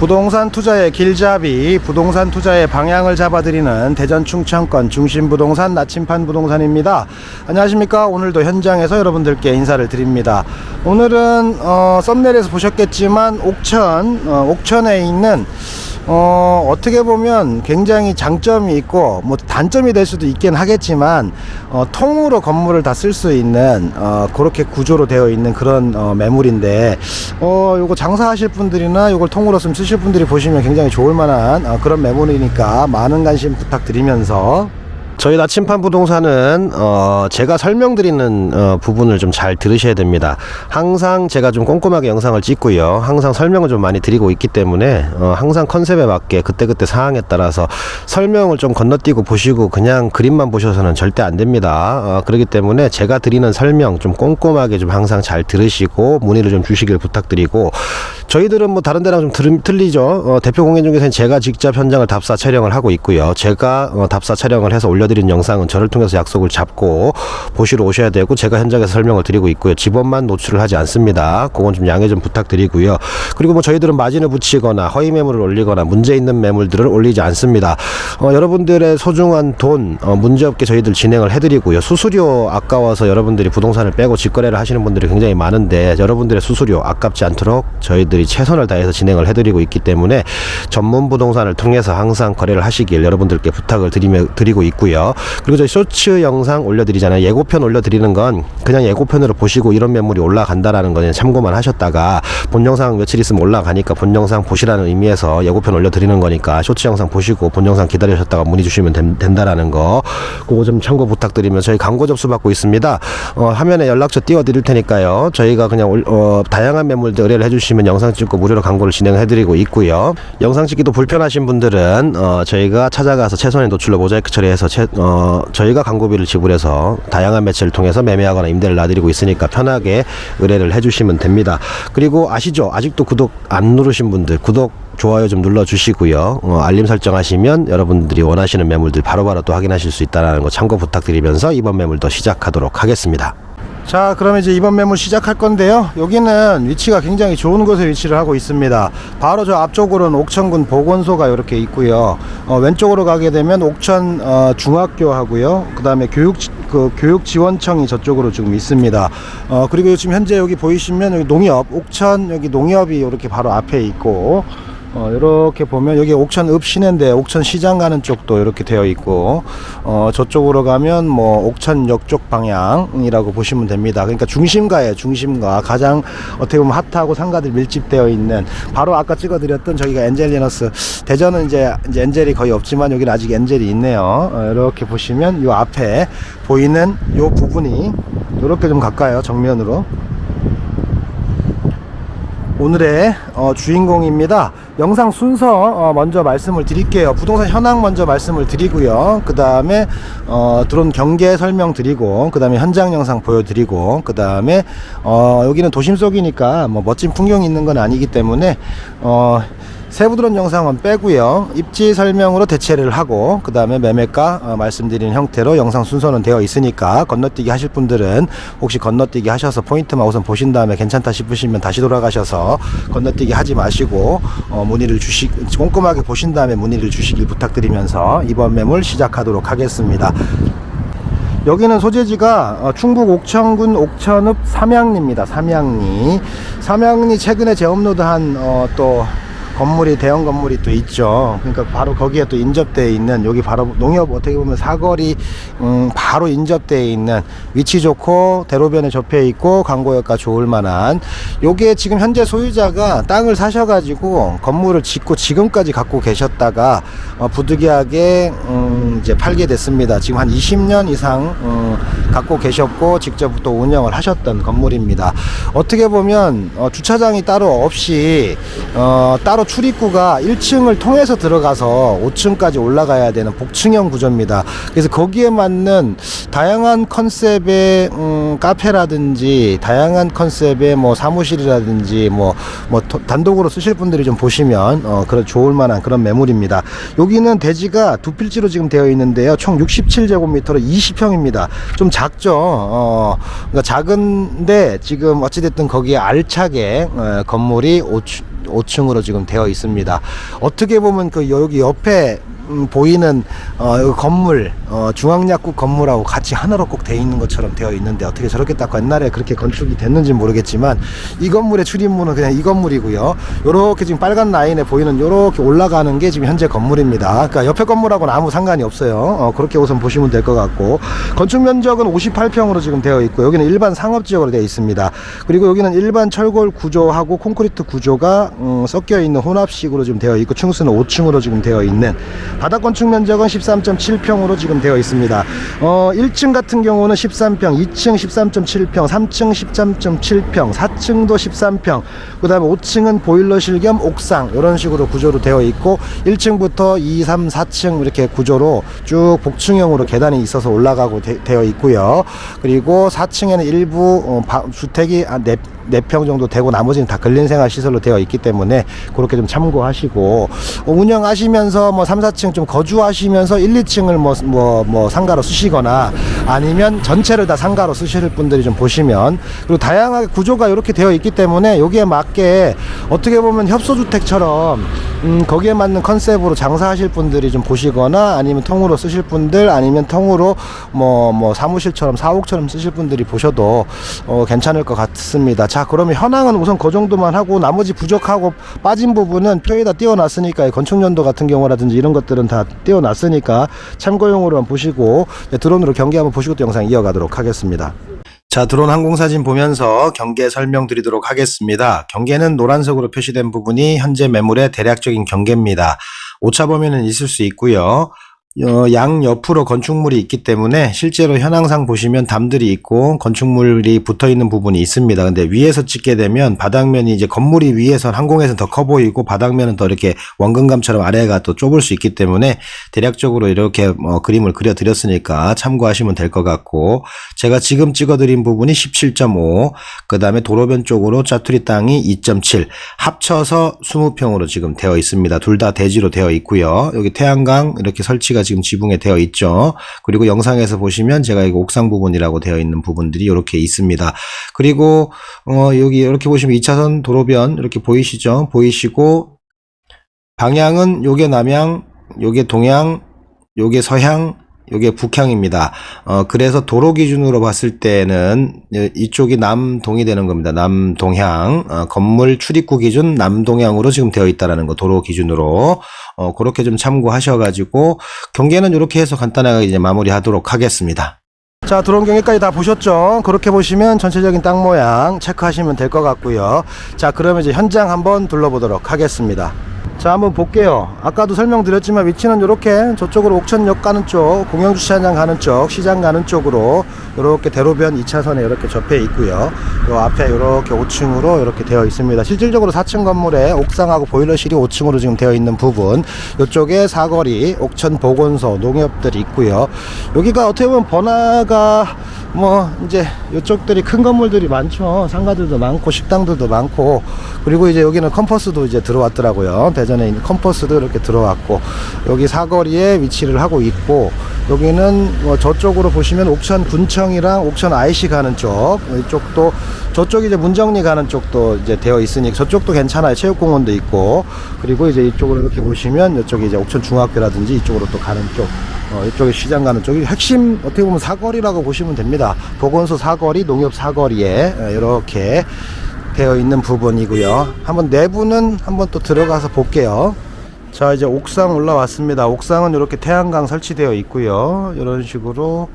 부동산 투자의 길잡이, 부동산 투자의 방향을 잡아드리는 대전 충청권 중심 부동산 나침판 부동산입니다. 안녕하십니까? 오늘도 현장에서 여러분들께 인사를 드립니다. 오늘은 어, 썸네일에서 보셨겠지만 옥천, 어, 옥천에 있는 어, 어떻게 보면 굉장히 장점이 있고 뭐 단점이 될 수도 있긴 하겠지만 어, 통으로 건물을 다 쓸 수 있는 어, 그렇게 구조로 되어 있는 그런 어, 매물인데 어, 요거 장사하실 분들이나 요걸 통으로 좀 쓰실 분들이 보시면 굉장히 좋을 만한 어, 그런 매물이니까 많은 관심 부탁드리면서 저희 나침판 부동산은 어 제가 설명드리는 어 부분을 좀 잘 들으셔야 됩니다. 항상 제가 좀 꼼꼼하게 영상을 찍고요. 항상 설명을 좀 많이 드리고 있기 때문에 어 항상 컨셉에 맞게 그때그때 상황에 따라서 설명을 좀 건너뛰고 보시고 그냥 그림만 보셔서는 절대 안 됩니다. 어 그렇기 때문에 제가 드리는 설명 좀 꼼꼼하게 좀 항상 잘 들으시고 문의를 좀 주시길 부탁드리고 저희들은 뭐 다른 데랑 좀 들, 틀리죠. 어 대표 공연 중에서는 제가 직접 현장을 답사 촬영을 하고 있고요. 제가 어 답사 촬영을 해서 올려 드린 영상은 저를 통해서 약속을 잡고 보시러 오셔야 되고 제가 현장에서 설명을 드리고 있고요. 집원만 노출을 하지 않습니다. 그건 좀 양해 좀 부탁드리고요. 그리고 뭐 저희들은 마진을 붙이거나 허위 매물을 올리거나 문제 있는 매물들을 올리지 않습니다. 어, 여러분들의 소중한 돈 어, 문제없게 저희들 진행을 해드리고요. 수수료 아까워서 여러분들이 부동산을 빼고 직거래를 하시는 분들이 굉장히 많은데 여러분들의 수수료 아깝지 않도록 저희들이 최선을 다해서 진행을 해드리고 있기 때문에 전문 부동산을 통해서 항상 거래를 하시길 여러분들께 부탁을 드리며, 드리고 있고요. 그리고 저희 쇼츠 영상 올려드리잖아요. 예고편 올려드리는 건 그냥 예고편으로 보시고 이런 매물이 올라간다라는 거는 참고만 하셨다가 본 영상 며칠 있으면 올라가니까 본 영상 보시라는 의미에서 예고편 올려드리는 거니까 쇼츠 영상 보시고 본 영상 기다리셨다가 문의 주시면 된, 된다라는 거 그거 좀 참고 부탁드리면 저희 광고 접수 받고 있습니다. 어, 화면에 연락처 띄워드릴 테니까요. 저희가 그냥 올- 어, 다양한 매물들 의뢰를 해주시면 영상 찍고 무료로 광고를 진행해드리고 있고요. 영상 찍기도 불편하신 분들은 어, 저희가 찾아가서 최선의 노출로 모자이크 처리해서 최, 어, 저희가 광고비를 지불해서 다양한 매체를 통해서 매매하거나 임대를 놔드리고 있으니까 편하게 의뢰를 해주시면 됩니다. 그리고 아시죠? 아직도 구독 안 누르신 분들 구독 좋아요 좀 눌러주시고요. 어, 알림 설정하시면 여러분들이 원하시는 매물들 바로바로 또 확인하실 수 있다는 거 참고 부탁드리면서 이번 매물도 시작하도록 하겠습니다. 자, 그럼 이제 이번 매물 시작할 건데요. 여기는 위치가 굉장히 좋은 곳에 위치를 하고 있습니다. 바로 저 앞쪽으로는 옥천군 보건소가 이렇게 있고요. 어, 왼쪽으로 가게 되면 옥천 어, 중학교 하고요. 그 다음에 교육 지- 그 교육 지원청이 저쪽으로 지금 있습니다. 어, 그리고 지금 현재 여기 보이시면 여기 농협 옥천 여기 농협이 이렇게 바로 앞에 있고 어, 이렇게 보면 여기 옥천 읍 시내인데 옥천 시장 가는 쪽도 이렇게 되어 있고 어, 저쪽으로 가면 뭐 옥천역 쪽 방향이라고 보시면 됩니다. 그러니까 중심가예요. 중심가 가장 어떻게 보면 핫하고 상가들 밀집되어 있는 바로 아까 찍어드렸던 저기가 엔젤리너스 대전은 이제 이제 엔젤이 거의 없지만 여기는 아직 엔젤이 있네요. 어, 이렇게 보시면 이 앞에 보이는 이 부분이 이렇게 좀 가까요 정면으로 오늘의 어, 주인공입니다. 영상 순서 어, 먼저 말씀을 드릴게요. 부동산 현황 먼저 말씀을 드리고요. 그 다음에 어, 드론 경계 설명 드리고, 그 다음에 현장 영상 보여드리고, 그 다음에 어, 여기는 도심 속이니까 뭐 멋진 풍경이 있는 건 아니기 때문에 어, 세부 드론 영상은 빼고요. 입지 설명으로 대체를 하고 그 다음에 매매가 어, 말씀드리는 형태로 영상 순서는 되어 있으니까 건너뛰기 하실 분들은 혹시 건너뛰기 하셔서 포인트만 우선 보신 다음에 괜찮다 싶으시면 다시 돌아가셔서 건너뛰기 하지 마시고 어, 문의를 주시 꼼꼼하게 보신 다음에 문의를 주시길 부탁드리면서 이번 매물 시작하도록 하겠습니다. 여기는 소재지가 어, 충북 옥천군 옥천읍 삼양리입니다. 삼양리. 삼양리 최근에 재업로드한 어, 또 건물이 대형 건물이 또 있죠. 그러니까 바로 거기에 또 인접되어 있는 여기 바로 농협 어떻게 보면 사거리 음, 바로 인접되어 있는 위치 좋고 대로변에 접해 있고 광고효과 좋을 만한 요게 지금 현재 소유자가 땅을 사셔가지고 건물을 짓고 지금까지 갖고 계셨다가 어, 부득이하게 음, 이제 팔게 됐습니다. 지금 한 20년 이상 음, 갖고 계셨고 직접 또 운영을 하셨던 건물입니다. 어떻게 보면 어, 주차장이 따로 없이 어, 따로 출입구가 1층을 통해서 들어가서 5층까지 올라가야 되는 복층형 구조입니다. 그래서 거기에 맞는 다양한 컨셉의 음, 카페라든지 다양한 컨셉의 뭐 사무실이라든지 뭐, 뭐 도- 단독으로 쓰실 분들이 좀 보시면 어, 그런 좋을 만한 그런 매물입니다. 여기는 대지가 두 필지로 지금 되어 있는데요. 총 67제곱미터로 20평입니다. 좀 작죠. 어, 그러니까 작은데 지금 어찌됐든 거기에 알차게 어, 건물이 5, 35층으로 지금 되어 있습니다. 어떻게 보면 그 여기 옆에 음, 보이는 어, 이 건물 어, 중앙약국 건물하고 같이 하나로 꼭 돼 있는 것처럼 되어 있는데 어떻게 저렇게 딱 옛날에 그렇게 건축이 됐는지 모르겠지만 이 건물의 출입문은 그냥 이 건물이고요. 요렇게 지금 빨간 라인에 보이는 요렇게 올라가는 게 지금 현재 건물입니다. 그러니까 옆에 건물하고는 아무 상관이 없어요. 어, 그렇게 우선 보시면 될 것 같고 건축 면적은 58평으로 지금 되어 있고 여기는 일반 상업 지역으로 되어 있습니다. 그리고 여기는 일반 철골 구조하고 콘크리트 구조가 음, 섞여 있는 혼합식으로 지금 되어 있고 층수는 5층으로 지금 되어 있는 바닥 건축 면적은 13.7평으로 지금 되어 있습니다. 어, 1층 같은 경우는 13평, 2층 13.7평, 3층 13.7평, 4층도 13평, 그 다음에 5층은 보일러실 겸 옥상 이런 식으로 구조로 되어 있고 1층부터 2, 3, 4층 이렇게 구조로 쭉 복층형으로 계단이 있어서 올라가고 되, 어 있고요. 그리고 4층에는 일부 어, 바- 주택이 한 4, 4평 정도 되고 나머지는 다 근린생활 시설로 되어 있기 때문에 그렇게 좀 참고하시고 어, 운영하시면서 뭐 3, 4층 좀 거주하시면서 1, 2층을 뭐, 뭐, 뭐 상가로 쓰시거나 아니면 전체를 다 상가로 쓰실 분들이 좀 보시면 그리고 다양하게 구조가 이렇게 되어 있기 때문에 여기에 맞게 어떻게 보면 협소주택처럼 음, 거기에 맞는 컨셉으로 장사하실 분들이 좀 보시거나 아니면 통으로 쓰실 분들 아니면 통으로 뭐, 뭐 사무실처럼 사옥처럼 쓰실 분들이 보셔도 어, 괜찮을 것 같습니다. 자, 그러면 현황은 우선 그 정도만 하고 나머지 부족하고 빠진 부분은 표에다 띄워놨으니까 이 건축연도 같은 경우라든지 이런 것들은 다 띄워놨으니까 참고용으로만 보시고 네, 드론으로 경기 한번 보시고 또 영상 이어가도록 하겠습니다. 자, 드론 항공사진 보면서 경계 설명드리도록 하겠습니다. 경계는 노란색으로 표시된 부분이 현재 매물의 대략적인 경계입니다. 오차 범위는 있을 수 있고요. 어, 양 옆으로 건축물이 있기 때문에 실제로 현황상 보시면 담들이 있고 건축물이 붙어 있는 부분이 있습니다. 근데 위에서 찍게 되면 바닥면이 이제 건물이 위에선 항공에서 더커 보이고 바닥면은 더 이렇게 원근감처럼 아래가 또 좁을 수 있기 때문에 대략적으로 이렇게 뭐 그림을 그려 드렸으니까 참고하시면 될 것 같고 제가 지금 찍어 드린 부분이 17.5 그다음에 도로변 쪽으로 짜투리 땅이 2.7 합쳐서 20평으로 지금 되어 있습니다. 둘 다 대지로 되어 있고요. 여기 태양광 이렇게 설치가 지금 지붕에 되어 있죠. 그리고 영상에서 보시면 제가 이거 옥상 부분이라고 되어 있는 부분들이 이렇게 있습니다. 그리고 어 여기 이렇게 보시면 2차선 도로변 이렇게 보이시죠? 보이시고 방향은 요게 남향, 요게 동향, 요게 서향, 요게 북향입니다. 어, 그래서 도로 기준으로 봤을 때는 이쪽이 남동이 되는 겁니다. 남동향. 어, 건물 출입구 기준 남동향으로 지금 되어 있다라는 거, 도로 기준으로. 어, 그렇게 좀 참고하셔가지고, 경계는 이렇게 해서 간단하게 이제 마무리 하도록 하겠습니다. 자, 드론 경기까지 다 보셨죠? 그렇게 보시면 전체적인 땅 모양 체크하시면 될 것 같고요. 자, 그러면 이제 현장 한번 둘러보도록 하겠습니다. 자, 한번 볼게요. 아까도 설명드렸지만 위치는 이렇게 저쪽으로 옥천역 가는 쪽, 공영주차장 가는 쪽, 시장 가는 쪽으로 이렇게 대로변 2차선에 이렇게 접해 있고요. 요 앞에 이렇게 5층으로 이렇게 되어 있습니다. 실질적으로 4층 건물에 옥상하고 보일러실이 5층으로 지금 되어 있는 부분, 이쪽에 사거리, 옥천 보건소, 농협들이 있고요. 여기가 어떻게 보면 번화가 뭐 이제 이쪽들이 큰 건물들이 많죠. 상가들도 많고 식당들도 많고 그리고 이제 여기는 컴퍼스도 이제 들어왔더라고요. 에 있는 컴퍼스도 이렇게 들어왔고 여기 사거리에 위치를 하고 있고 여기는 뭐 저쪽으로 보시면 옥천 군청이랑 옥천 IC 가는 쪽 이쪽도 저쪽이 이제 문정리 가는 쪽도 이제 되어 있으니 저쪽도 괜찮아요. 체육공원도 있고 그리고 이제 이쪽으로 이렇게 보시면 이쪽이 이제 옥천 중학교라든지 이쪽으로 또 가는 쪽 어, 이쪽에 시장 가는 쪽이 핵심 어떻게 보면 사거리라고 보시면 됩니다. 보건소 사거리, 농협 사거리에 어, 이렇게 되어 있는 부분이고요. 한번 내부는 한번 또 들어가서 볼게요. 자 이제 옥상 올라왔습니다. 옥상은 이렇게 태양광 설치되어 있고요. 이런 식으로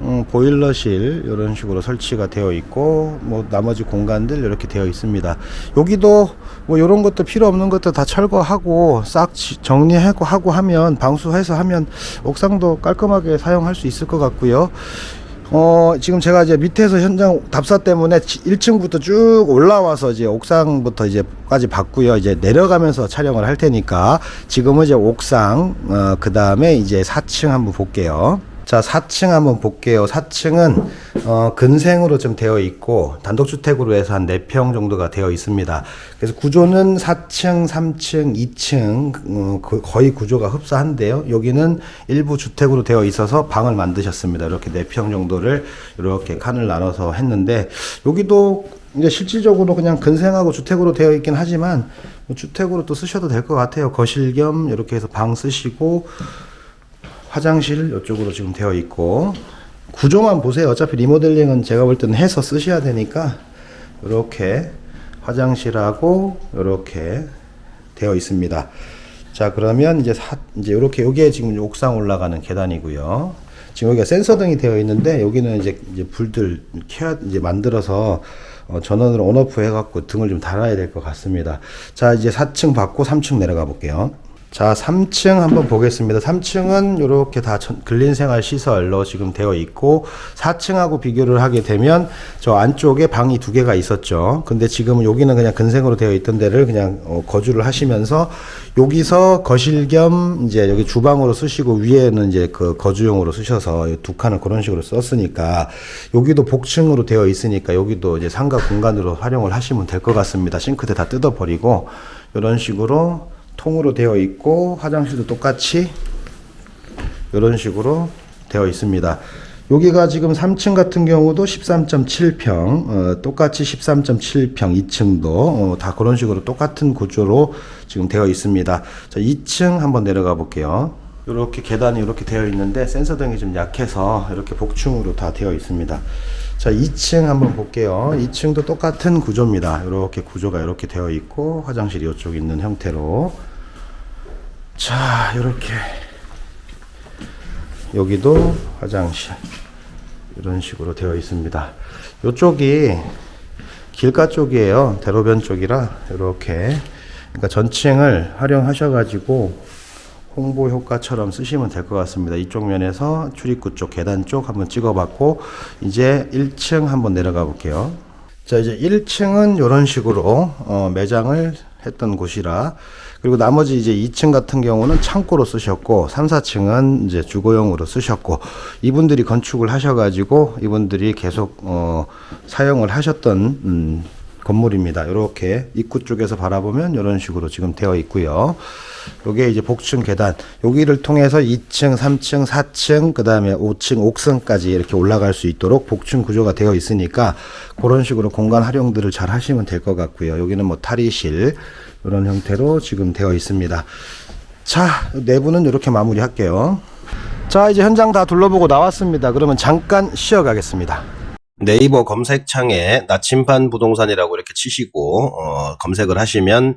음, 보일러실 이런 식으로 설치가 되어 있고 뭐 나머지 공간들 이렇게 되어 있습니다. 여기도 뭐 이런 것도 필요 없는 것도 다 철거하고 싹 지- 정리하고 하고 하면 방수해서 하면 옥상도 깔끔하게 사용할 수 있을 것 같고요. 어, 지금 제가 이제 밑에서 현장 답사 때문에 1층부터 쭉 올라와서 이제 옥상부터 이제까지 봤고요. 이제 내려가면서 촬영을 할 테니까 지금은 이제 옥상, 어, 그 다음에 이제 4층 한번 볼게요. 자, 4층 한번 볼게요. 4층은 어, 근생으로 좀 되어 있고 단독주택으로 해서 한 4평 정도가 되어 있습니다. 그래서 구조는 4층, 3층, 2층 어, 그- 거의 구조가 흡사한데요. 여기는 일부 주택으로 되어 있어서 방을 만드셨습니다. 이렇게 4평 정도를 이렇게 칸을 나눠서 했는데 여기도 이제 실질적으로 그냥 근생하고 주택으로 되어 있긴 하지만 뭐 주택으로 또 쓰셔도 될 것 같아요. 거실 겸 이렇게 해서 방 쓰시고 화장실 이쪽으로 지금 되어 있고 구조만 보세요. 어차피 리모델링은 제가 볼 때는 해서 쓰셔야 되니까 이렇게 화장실하고 이렇게 되어 있습니다. 자 그러면 이제 사, 이제 이렇게 여기에 지금 옥상 올라가는 계단이고요. 지금 여기가 센서 등이 되어 있는데 여기는 이제 이제 불들 켜야 이제 만들어서 어, 전원으로 온오프 해갖고 등을 좀 달아야 될 것 같습니다. 자 이제 4층 받고 3층 내려가 볼게요. 자, 3층 한번 보겠습니다. 3층은 이렇게 다 전- 근린생활 시설로 지금 되어 있고 4층하고 비교를 하게 되면 저 안쪽에 방이 두 개가 있었죠. 근데 지금은 여기는 그냥 근생으로 되어 있던 데를 그냥 어, 거주를 하시면서 여기서 거실 겸 이제 여기 주방으로 쓰시고 위에는 이제 그 거주용으로 쓰셔서 이두 칸을 그런 식으로 썼으니까 여기도 복층으로 되어 있으니까 여기도 이제 상가 공간으로 활용을 하시면 될 것 같습니다. 싱크대 다 뜯어버리고 이런 식으로 통으로 되어 있고 화장실도 똑같이 이런 식으로 되어 있습니다. 여기가 지금 3층 같은 경우도 13.7평, 어, 똑같이 13.7평, 2층도 어, 다 그런 식으로 똑같은 구조로 지금 되어 있습니다. 자, 2층 한번 내려가 볼게요. 이렇게 계단이 이렇게 되어 있는데 센서 등이 좀 약해서 이렇게 복층으로 다 되어 있습니다. 자, 2층 한번 볼게요. 2층도 똑같은 구조입니다. 이렇게 구조가 이렇게 되어 있고 화장실이 이쪽 있는 형태로 자, 이렇게 여기도 화장실 이런 식으로 되어 있습니다. 이쪽이 길가 쪽이에요. 대로변 쪽이라 이렇게 그러니까 전층을 활용하셔가지고 홍보 효과처럼 쓰시면 될 것 같습니다. 이쪽 면에서 출입구 쪽 계단 쪽 한번 찍어봤고 이제 1층 한번 내려가 볼게요. 자 이제 1층은 이런 식으로 어, 매장을 했던 곳이라 그리고 나머지 이제 2층 같은 경우는 창고로 쓰셨고 3, 4층은 이제 주거용으로 쓰셨고 이분들이 건축을 하셔가지고 이분들이 계속 어, 사용을 하셨던 음, 건물입니다. 이렇게 입구 쪽에서 바라보면 이런 식으로 지금 되어 있고요. 요게 이제 복층 계단 여기를 통해서 2층, 3층, 4층, 그다음에 5층, 옥상까지 이렇게 올라갈 수 있도록 복층 구조가 되어 있으니까 그런 식으로 공간 활용들을 잘 하시면 될 것 같고요. 여기는 뭐 탈의실 이런 형태로 지금 되어 있습니다. 자, 내부는 이렇게 마무리할게요. 자, 이제 현장 다 둘러보고 나왔습니다. 그러면 잠깐 쉬어가겠습니다. 네이버 검색창에 나침반 부동산이라고 이렇게 치시고 어, 검색을 하시면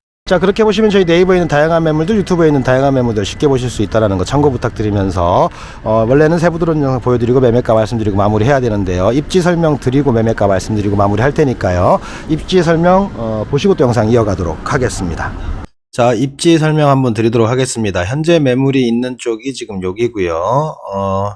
자 그렇게 보시면 저희 네이버에 있는 다양한 매물들 유튜브에 있는 다양한 매물들 쉽게 보실 수 있다는 거 참고 부탁드리면서 어, 원래는 세부 드론 영상 보여드리고 매매가 말씀드리고 마무리해야 되는데요 입지 설명 드리고 매매가 말씀드리고 마무리할 테니까요 입지 설명 어, 보시고 또 영상 이어가도록 하겠습니다 자, 입지 설명 한번 드리도록 하겠습니다. 현재 매물이 있는 쪽이 지금 여기고요. 어,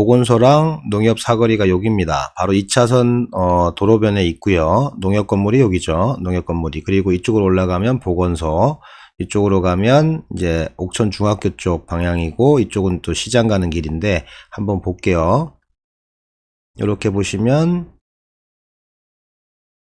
보건소랑 농협 사거리가 여기입니다. 바로 2차선 어, 도로변에 있고요. 농협 건물이 여기죠. 농협 건물이. 그리고 이쪽으로 올라가면 보건소. 이쪽으로 가면 이제 옥천 중학교 쪽 방향이고 이쪽은 또 시장 가는 길인데 한번 볼게요. 이렇게 보시면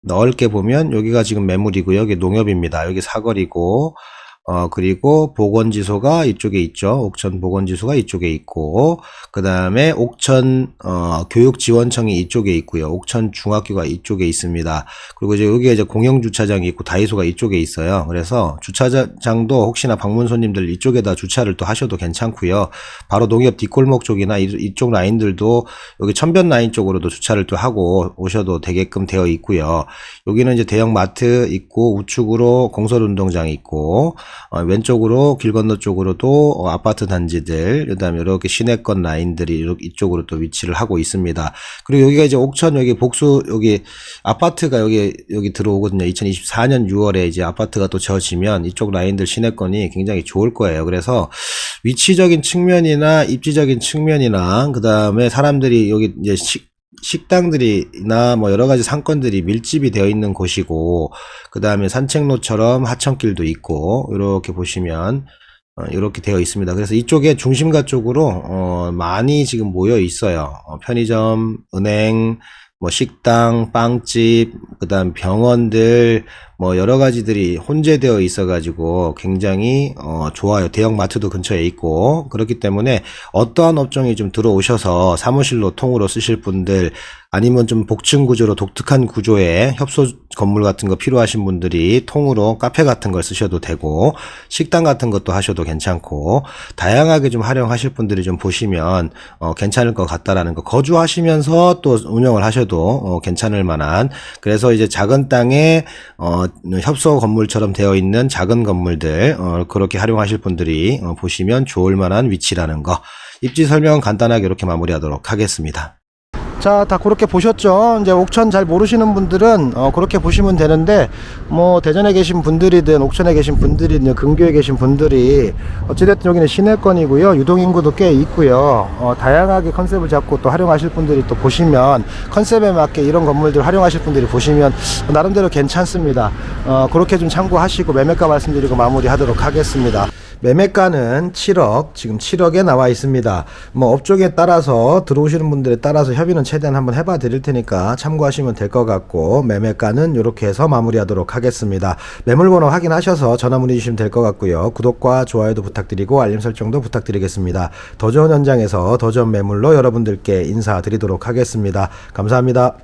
넓게 보면 여기가 지금 매물이고요. 여기 농협입니다. 여기 사거리고 어 그리고 보건지소가 이쪽에 있죠. 옥천 보건지소가 이쪽에 있고 그 다음에 옥천 어 교육지원청이 이쪽에 있고요. 옥천 중학교가 이쪽에 있습니다. 그리고 이제 여기에 이제 공영주차장이 있고 다이소가 이쪽에 있어요. 그래서 주차장도 혹시나 방문 손님들 이쪽에다 주차를 또 하셔도 괜찮고요. 바로 농협 뒷골목 쪽이나 이- 이쪽 라인들도 여기 천변 라인 쪽으로도 주차를 또 하고 오셔도 되게끔 되어 있고요. 여기는 이제 대형 마트 있고 우측으로 공설운동장 있고 어, 왼쪽으로 길 건너 쪽으로도 어, 아파트 단지들, 그다음에 이렇게 시내권 라인들이 이렇게 이쪽으로 또 위치를 하고 있습니다. 그리고 여기가 이제 옥천 여기 복수 여기 아파트가 여기 여기 들어오거든요. 2024년 6월에 이제 아파트가 또 지어지면 이쪽 라인들 시내권이 굉장히 좋을 거예요. 그래서 위치적인 측면이나 입지적인 측면이나 그다음에 사람들이 여기 이제 식 식당들이나 뭐 여러 가지 상권들이 밀집이 되어 있는 곳이고 그 다음에 산책로처럼 하천길도 있고 이렇게 보시면 어, 이렇게 되어 있습니다. 그래서 이쪽에 중심가 쪽으로 어, 많이 지금 모여 있어요. 어, 편의점, 은행, 뭐 식당, 빵집, 그다음 병원들 뭐 여러 가지들이 혼재되어 있어 가지고 굉장히 어, 좋아요. 대형 마트도 근처에 있고 그렇기 때문에 어떠한 업종이 좀 들어오셔서 사무실로 통으로 쓰실 분들 아니면 좀 복층 구조로 독특한 구조의 협소 건물 같은 거 필요하신 분들이 통으로 카페 같은 걸 쓰셔도 되고 식당 같은 것도 하셔도 괜찮고 다양하게 좀 활용하실 분들이 좀 보시면 어, 괜찮을 것 같다라는 거 거주하시면서 또 운영을 하셔도 어, 괜찮을 만한 그래서 이제 작은 땅에 어, 협소 건물처럼 되어 있는 작은 건물들 어, 그렇게 활용하실 분들이 어, 보시면 좋을 만한 위치라는 거 입지 설명 간단하게 이렇게 마무리하도록 하겠습니다. 자, 다 그렇게 보셨죠? 이제 옥천 잘 모르시는 분들은 어, 그렇게 보시면 되는데 뭐 대전에 계신 분들이든 옥천에 계신 분들이든 근교에 계신 분들이 어찌됐든 여기는 시내권이고요. 유동인구도 꽤 있고요. 어, 다양하게 컨셉을 잡고 또 활용하실 분들이 또 보시면 컨셉에 맞게 이런 건물들 활용하실 분들이 보시면 나름대로 괜찮습니다. 어, 그렇게 좀 참고하시고 매매가 말씀드리고 마무리하도록 하겠습니다. 매매가는 7억, 지금 7억에 나와 있습니다. 뭐 업종에 따라서 들어오시는 분들에 따라서 협의는 최대한 한번 해봐 드릴 테니까 참고하시면 될 것 같고 매매가는 이렇게 해서 마무리하도록 하겠습니다. 매물번호 확인하셔서 전화 문의 주시면 될 것 같고요. 구독과 좋아요도 부탁드리고 알림 설정도 부탁드리겠습니다. 더 좋은 현장에서 더 좋은 매물로 여러분들께 인사드리도록 하겠습니다. 감사합니다.